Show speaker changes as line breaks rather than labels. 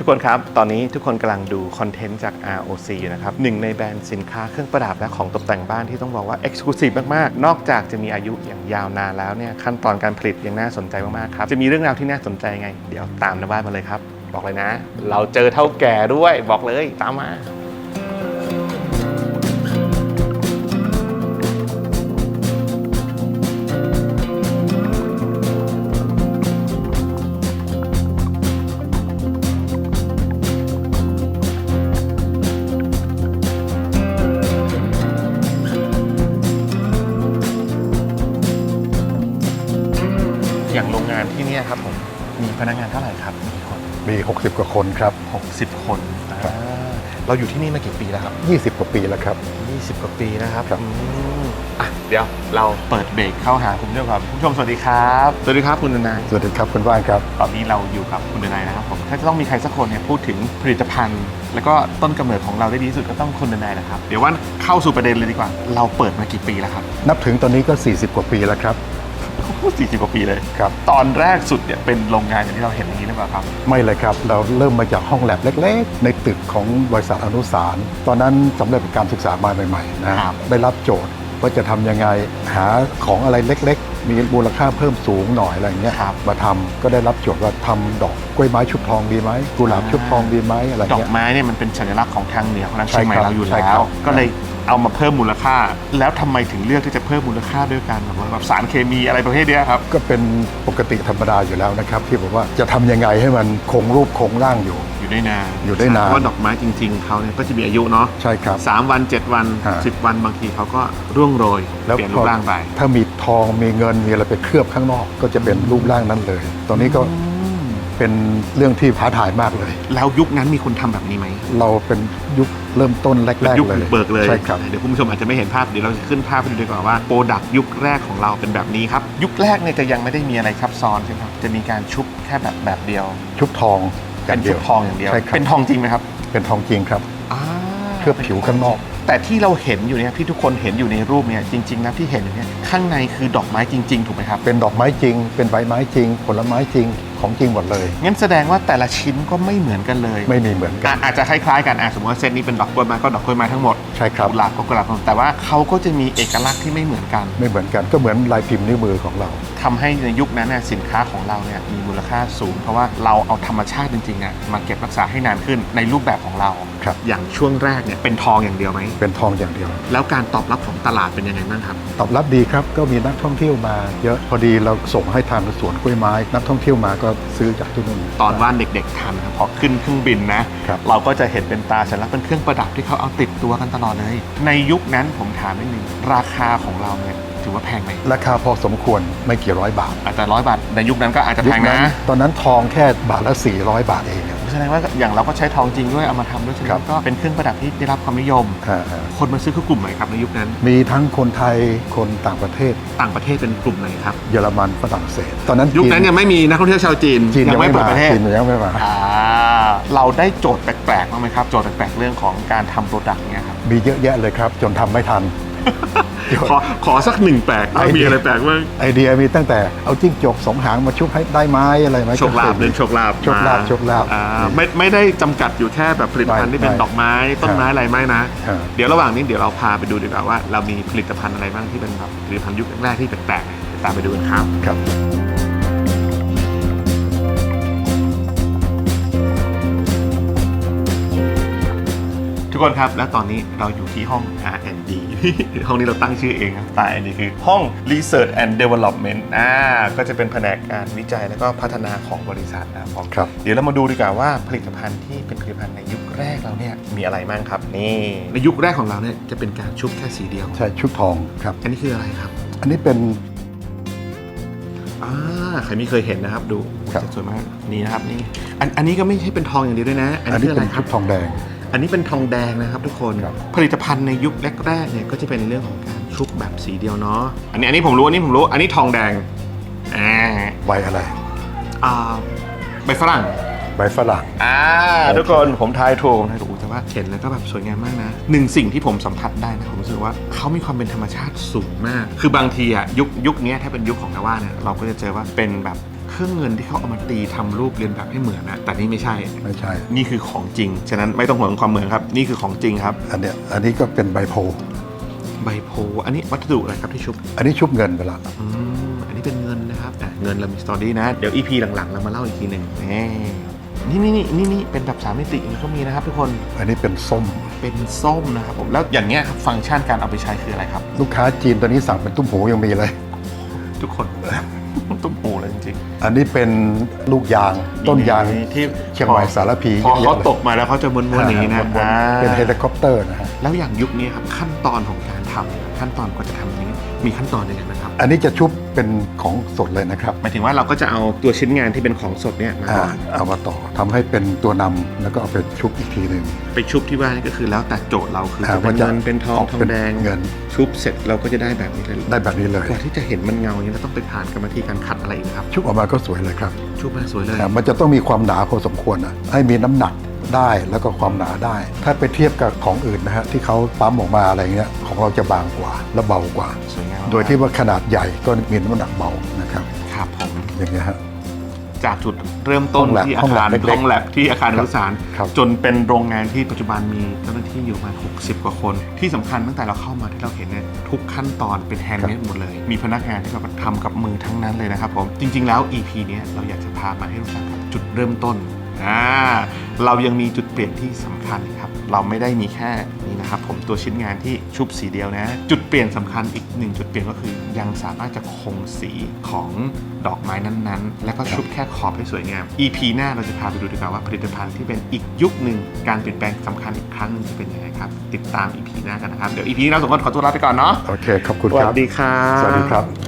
ทุกคนครับ ตอนนี้ทุกคนกำลังดูคอนเทนต์จาก ROC นะครับหนึ่งในแบรนด์สินค้าเครื่องประดับและของตกแต่งบ้านที่ต้องบอกว่า Exclusive มาก ๆ นอกจากจะมีอายุอย่างยาวนานแล้วเนี่ยขั้นตอนการผลิตยังน่าสนใจมาก ๆ ครับ จะมีเรื่องราวที่น่าสนใจไง เดี๋ยวตามนะบ้านมาเลยครับ บอกเลยนะ เราเจอเท่าแก่ด้วยบอกเลยตามมา อย่างโรงงานที่เนี่ยครับผมมีพนักงานเท่าไหร่ครับมีคน
มี 60 กว่าคนครับ
60 คนอ่าเราอยู่ที่นี่มากี่ปีแล้วครับ
20 กว่าปีแล้วครับ
20 กว่าปีนะครับ
ครับ
อืมอะเดี๋ยวเราเปิดเบรกเข้าหาคุณผู้ชมครับคุณผู้ชมสวัสดีครับสวัสดีครับคุณดนาย
สวัสดีครับคุณว่านครับ
ตอนนี้เราอยู่กับคุณดนายนะครับผมถ้าจะต้องมีใครสักคนเนี่ยพูดถึงผลิตภัณฑ์ แล้วก็ต้นกำเนิดของเราได้ดีที่สุดก็ต้องคุณดนายนะครับเดี๋ยวว่าเข้าสู่ประเด็นเลยดีกว่า เราเปิดมากี่ปีแล้วครับ
นับถึงตอนนี้ก็ 40 กว่าปีแล้วครับ
40กว่าปีเลย
ครับ
ตอนแรกสุดเนี่ยเป็นโรงงานอย่างที่เราเห็นอย่างนี้หรือเปล่าครับ
ไม่เลยครับ เราเริ่มมาจากห้องแลบเล็กๆ ในตึกของบริษัทอนุสาร ตอนนั้นสำเร็จการศึกษามาใหม่ๆนะครับได้รับโจทย์ว่าจะทำยังไงหาของอะไรเล็กๆ มีมูลค่าเพิ่มสูงหน่อยอะไรอย่างเงี้ย
ครับ
มาทำก็ได้รับโจทย์ว่าทำดอกกล้วยไม้ชุบทองดีไหมกุหลาบชุบทองดีไหมอะไร
ดอ
เงี้
ก
ย
ไม้เนี่ยมันเป็นสัญลักษณ์ของทางเหนือของทาง
ใช่
เชียงใหม่
ครับ
เราอยู่
ใช่
แล้
ครั
ว
บ
ก็เลย เอามาเพิ่มมูลค่า แล้วทำไมถึงเลือกที่จะเพิ่มมูลค่าด้วยการแบบว่าแบบสารเคมีอะไรประเภทเนี้ยครับ
ก็เป็นปกติธรรมดาอยู่แล้วนะครับ ที่บอกว่าจะทำยังไงให้มันคงรูปคงร่างอยู่
อยู่ได้นาน
อยู่ได้นาน
เพราะว่าดอกไม้จริงๆเขาเนี่ยก็จะมีอายุเนาะ
ใช่ครับ
สามวันเจ็ดวัน
ฮะ
สิบวันบางทีเขาก็ร่วงโรย
แล้ว
เปลี่ยนรูปร่างไป
ถ้ามีทองมีเงินมีอะไรไปเคลือบข้างนอก ก็จะเป็นรูปร่างนั้นเลย ตอนนี้ก็ เป็นเรื่องที่ท้าทายมากเลย
แล้วยุคนั้นมีคนทำแบบนี้ไหม
เราเป็นยุคเริ่มต้นแร
เป็น
ก
ยุค
ๆเลย
บุกเบิกเลย
ใช่ครับ
เดี๋ยวคุณผู้ชมอาจจะไม่เห็นภาพเดี๋ยวเราจะขึ้นภาพให้ดูดีกว่าว่าโปรดักยุคแรกของเราเป็นแบบนี้ครับ ยุคแรกเนี่ยจะยังไม่ได้มีอะไรซับซ้อนใช่ไหมครับจะมีการชุบแค่แบบแบบเดียว
ชุบทองอ
เป็
ย่านงเดี
ชุ
ย
บ
ว
ทองอย่างเดียว
ใช่ครับ
เป็นทองจริงไหมครับ
เป็นทองจริงครับ
อ่า
เคลือบผิวข้างนอก
แต่ที่เราเห็นอยู่เนี่ยที่ทุกคนเห็นอยู่ในรูปเนี่ยจริงๆนะที่เห็นอยู่เนี่ยข้างในคือดอกไม้จริง ๆ ถูกไหมครับ
เป็นดอกไม้จริง เป็นใบไม้จริง ผลไม้จริง ของจริงหมดเลย
งั้นแสดงว่าแต่ละชิ้นก็ไม่เหมือนกันเลย
ไม่มีเหมือนกั
อะ
น
อาจจะคล้ายๆกันอะสมมติว่าเซตนี้เป็นดอกกล้วยไม้ก็ดอกกล้วยไม้ทั้งหมด
ใช่ครับ
กุหลาบก็กุหลาบทั้งหมดแต่ว่าเขาก็จะมีเอกลักษณ์ที่ไม่เหมือนกัน
ไม่เหมือนกันก็เหมือนลายพิมพ์นิ้วมือของเรา
ทำให้ในยุคนั้นเนี่ยสินค้าของเราเนี่ยมีมูลค่าสูง เพราะว่าเราเอาธรรมชาติจริงๆเนี่ยมาเก็บรักษาให้นานขึ้นในรูปแบบของเรา
ครับ
อย่างช่วงแรกเนี่ยเป็นทองอย่างเดียวไหม
เป็นทองอย่างเดียว
แล้วการตอบรับของตลาดเป็นยังไงบ้างครับ
ตอบรับดีครับก็มีนักท่องเที่ยวมา เยอะพอดีเราส่งให้ทางสวนกล้วยไม้ นักท่องเที่ยวมาก็ซื้อจากที่นู่น
ตอนว่านเด็กๆทันครับพอขึ้นเครื่องบินนะ
ครับ
เราก็จะเห็นเป็นตาสัญลักษณ์เป็นเครื่องประดับที่เขาเอาติดตัวกันตลอดเลย ในยุคนั้นผมถามนิดนึงราคาของเราเนี่ยถือว่าแพงไหม
ราคาพอสมควรไม่กี่ร้อยบาท
อาจจะร้อยบาทในยุคนั้นก็อาจจะแพง
ยุค
นะ
ตอนนั้นทองแค่บาทละ400 บาทเองเนี่ย
แสดงว่าอย่างเราก็ใช้ทองจริงด้วยเอามาทำด้วยใช่ไหม
ครับ
ก็เป็นเครื่องประดับที่ได้รับความนิยม
อ่า
คนมาซื้อคือกลุ่มไหนครับในยุคนั้น
มีทั้งคนไทยคนต่างประเทศ
ต่างประเทศเป็นกลุ่มไหนครับ
เยอรมันฝรั่งเศส ตอนนั้น
ยุคนั้น
จี
ยังไม่มีนักท่องเที่ยวชาวจีน
จีนยังไม่
เปิด
มา
ประเทศ
จีนยังไม่มา
อ่าเราได้โจทย์แปลกๆบ้างไหมครับ โจทย์แปลกๆเรื่องของการทำโปรดักต์เนี่ยครับ
มีเยอะแยะเลยครับ จนทำไม่ทัน
ขอขอสักหนึ่งแปลกว่า
ไอเดีย
มีอะไรแปลกบ้าง
ไอเดียมีตั้งแต่เอาจิ้งจกสองหางมาชุบให้ได้ไม้อะไรไหม
โชคลาภเรื่องโชคลาภ
โชคลาภ
ม
โชคลาภ
อ่ไม่ไม่ได้จำกัดอยู่แค่แบบผลิตภัณฑ์
ไม่
ที่เป็น
ไม่
ดอกไม้ต้นไม้อะไรไม่นะ
อ่า
เดี๋ยวระหว่างนี้เดี๋ยวเราพาไปดูดีกว่าว่า เรามีผลิตภัณฑ์อะไรบ้างที่เป็นแบบผลิตภัณฑ์ยุคแรกๆที่แปลกๆเดี๋ยวตามไปดูกันครับ
ครับ
ทุกคนครับ และตอนนี้เราอยู่ที่ห้อง R&D ห้องนี้เราตั้งชื่อเองครับแต่อันนี้คือห้อง Research and Development อ่าก็จะเป็นแผนกการวิจัยและก็พัฒนาของบริษัทนะครับผม
ครับ
เดี๋ยวเรามาดูดีกว่าว่าผลิตภัณฑ์ที่เป็นผลิตภัณฑ์ในยุคแรกเราเนี่ยมีอะไรบ้างครับนี่ในยุคแรกของเราเนี่ยจะเป็นการชุบแค่สีเดียว
ใช่ชุบทองครับ
อันนี้คืออะไรครับ
อันนี้เป็น
อ่าใครไม่เคยเห็นนะครับดู
ครับ
สวยมากนี่นะครับนี่อันอันนี้ก็ไม่ใช่เป็นทองอย่างเดียวด้วยนะ อัน
อัน
นี้
นี้
คืออะ
เป็
ไร
น
ค
ชุ
รับ
บทองแดง
อันนี้เป็นทองแดงนะครับทุกคน
ครับ
ผลิตภัณฑ์ในยุคแรกๆเนี่ยก็จะเป็นเรื่องของการชุบแบบสีเดียวเนาะอันนี้อันนี้ผมรู้อันนี้ผมรู้อันนี้ทองแดงอ่า
ใบอะไร
อ่าใบฝรั่ง
ใบฝรั่ง
อ่าทุกคนผมทายถูกผมทายถูกแต่ว่าเห็นแล้วก็แบบสวยงามมากนะหนึ่งสิ่งที่ผมสัมผัสได้นะผมรู้สึกว่าเขามีความเป็นธรรมชาติสูงมาก คือบางทีอะยุคยุคนี้ถ้าเป็นยุคของนว่าเนี่ยเราก็จะเจอว่าเป็นแบบเคเค รื่องเงินที่เขาเอามาตีทำรูปเรียนแบบให้เหมือนนะแต่นี่ไม่ใช่
ไม่ใช่
นี่คือของจริง ฉะนั้นไม่ต้องห่วงความเหมือนครับ นี่คือของจริงครับ
อันเนี้ยอันนี้ก็เป็นใบโพล
ใบโพลอันนี้วัสดุอะไรครับที่ชุบ
อันนี้ชุบเงินไปละ
อืมอันนี้เป็นเงินนะครับอะเงินเรามีสตอรี่นะ เดี๋ยว EP หลังๆ เรามาเล่าอีกทีหนึ่งแหมนี่นี่นี่นี่นี่เป็นแบบสามมิติมันก็มีนะครับทุกคน
อันนี้เป็นส้ม
เป็นส้มนะครับผม แล้วอย่างเงี้ยครับฟังก์ชันการเอาไปใช้คืออะไรครับ
ลูกค้าจีนตอนนี้สั่งเป็นตุ้มหูยังมีเลย
ทุกคน ตุ้มหูเลยจริงๆ
อันนี้เป็นลูกยางต้นยาง
ที่
เชียงใหม่สารพี
พอ
เย
เขา
อะๆเลย
ตกมาแล้วเขาจะม้วนๆอย่างนี้นะ
อ่า
อ่า
เป็นเฮลิคอปเตอร์นะฮะ
แล้วอย่างยุคนี้ครับขั้นตอนของการทำเนี่ยขั้นตอนกว่าจะทำอย่างนี้ มีขั้นตอนยังไงนะครับ
อันนี้จะชุบเป็นของสดเลยนะครับ
หมายถึงว่าเราก็จะเอาตัวชิ้นงานที่เป็นของสดเนี่ยมา
อ่า
ก่อน
เอามาต่อ ทำให้เป็นตัวนำแล้วก็เอาไปชุบอีกทีหนึ่ง
ไปชุบที่ว่านี่ก็คือแล้วแต่โจทย์เราคือ
อ่า
จะเป็น
ว่าจะ
เงินเป็นทอง
ออก
ทอง
เป็น
แดง
เงิน
ชุบเสร็จเราก็จะได้แบบนี้เลย
ได้แบบนี้เลย
กว่าที่จะเห็นมันเงาอย่างนี้เราต้องไปผ่านกรรมวิธีการขัดอะไรอีกนะครับ
ชุบออกมาก็สวยเลยครับ
ชุบมาสวยเลย
อ่ามันจะต้องมีความหนาพอสมควรนะให้มีน้ำหนักได้แล้วก็ความหนาได้ ถ้าไปเทียบกับของอื่นนะฮะที่เขาปั๊มออกมาอะไรเงี้ยของเราจะบางกว่าและเบากว่า
สวยงาม
โดยที่ว่าขนาดใหญ่ก็มีน้ำหนักเบานะครับ
ครับผม
อย่างเงี้ยฮะ
จากจุดเริ่มต้น
ห้องแลบ
ที่อา
ห้องแล
คา
บ
ร
เล็กๆ
ห้องแลบที่อาคารอนุสาร
ครับ
จนเป็นโรงงานที่ปัจจุบันมีเจ้าหน้าที่อยู่ประมาณ60 กว่าคน ที่สำคัญตั้งแต่เราเข้ามาที่เราเห็นเนี่ยทุกขั้นตอนเป็นแฮนด์เมดหมดเลย มีพนักงานที่แบบทำกับมือทั้งนั้นเลยนะครับผมจริงๆแล้ว EP เนี้ยเราอยากจะพามาให้รู้จักกับจุดเริ่มต้น อ่าเรายังมีจุดเปลี่ยนที่สำคัญครับ เราไม่ได้มีแค่นี้นะครับ ผมตัวชิ้นงานที่ชุบสีเดียวนะ จุดเปลี่ยนสำคัญอีกหนึ่งจุดเปลี่ยนก็คือ ยังสามารถจะคงสีของดอกไม้นั้นๆ และก็ชุบแค่ขอบให้สวยงาม EP หน้าเราจะพาไปดูดีกว่าว่าผลิตภัณฑ์ที่เป็นอีกยุคหนึ่งการเปลี่ยนแปลงสำคัญอีกครั้งหนึงจะเป็นยังไงครับ ติดตาม EP หน้ากันนะครับเดี๋ยว EP นี้เราสองคนขอตัวลาไปก่อนเนาะ
โอเคขอบคุณ
ส
ค
วั
รับ
สดีครับ
สวัสดีครับ